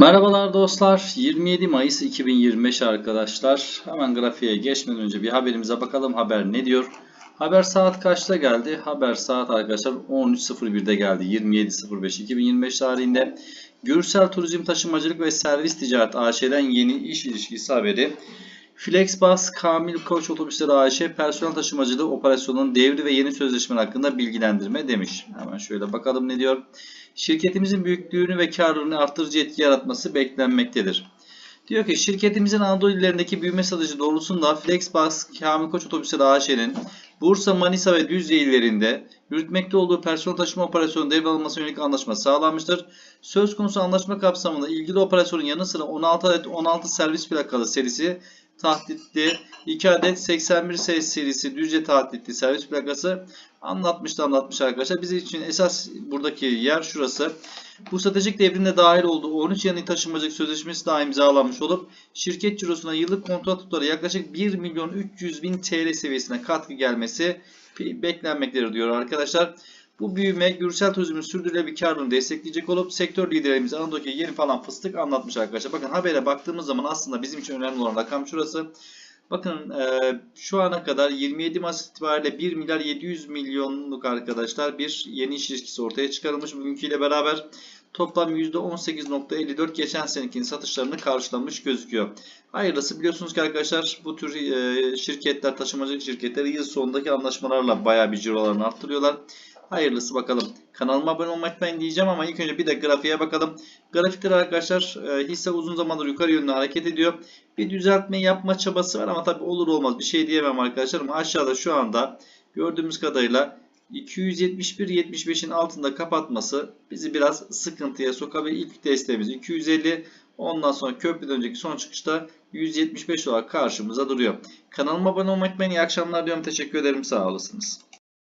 Merhabalar dostlar. 27 Mayıs 2025 arkadaşlar. Hemen grafiğe geçmeden önce bir haberimize bakalım. Haber ne diyor? Haber saat kaçta geldi? Haber saat arkadaşlar 13.01'de geldi. 27.05.2025 tarihinde. Gürsel Turizm Taşımacılık ve Servis Ticaret AŞ'den yeni iş ilişkisi haberi. Flexbus Kamil Koç Otobüsleri AŞ personel taşımacılığı operasyonunun devri ve yeni sözleşme hakkında bilgilendirme demiş. Hemen şöyle bakalım ne diyor. Şirketimizin büyüklüğünü ve karlılığını artırıcı etki yaratması beklenmektedir. Diyor ki şirketimizin Anadolu illerindeki büyüme strateji doğrultusunda Flexbus Kamil Koç Otobüsleri AŞ'nin Bursa, Manisa ve Düzce illerinde yürütmekte olduğu personel taşıma operasyonu devralınmasına yönelik anlaşma sağlanmıştır. Söz konusu anlaşma kapsamında ilgili operasyonun yanı sıra 16 adet 16 servis plakalı serisi tahditli 2 adet 81 ses serisi Düzce tahditli servis plakası anlatmıştı anlatmış arkadaşlar. Bizim için esas buradaki yer şurası. Bu stratejik devrimde dahil olduğu 13 yeni taşımacılık sözleşmesi daha imzalanmış olup şirket cirosuna yıllık kontrat tutarı yaklaşık 1 milyon 300 bin TL seviyesine katkı gelmesi beklenmektedir diyor arkadaşlar. Bu büyüme Gürsel Turizm'in sürdürülebilir karlılığını destekleyecek olup sektör liderimiz Anadolu'daki yeni falan fıstık anlatmış arkadaşlar. Bakın habere baktığımız zaman aslında bizim için önemli olan rakam şurası. Bakın e, şu ana kadar 27 Mayıs itibariyle 1 milyar 700 milyonluk arkadaşlar bir yeni iş ilişkisi ortaya çıkarılmış. Bugünküyle beraber toplam %18.54 geçen senekinin satışlarını karşılamış gözüküyor. Hayırlısı biliyorsunuz ki arkadaşlar bu tür e, şirketler, taşımacılık şirketleri yıl sonundaki anlaşmalarla bayağı bir cirolarını arttırıyorlar. Hayırlısı bakalım. Kanalıma abone olmayı unutmayın diyeceğim ama ilk önce bir de grafiğe bakalım. Grafikler arkadaşlar e, hisse uzun zamandır yukarı yönlü hareket ediyor. Bir düzeltme yapma çabası var ama tabi olur olmaz bir şey diyemem arkadaşlar. Ama aşağıda şu anda gördüğümüz kadarıyla 271.75'in altında kapatması bizi biraz sıkıntıya sokabilir. İlk desteğimiz 250. Ondan sonra köprüden önceki son çıkışta 175 olarak karşımıza duruyor. Kanalıma abone olmayı unutmayın. İyi akşamlar diyorum. Teşekkür ederim. Sağ olasınız.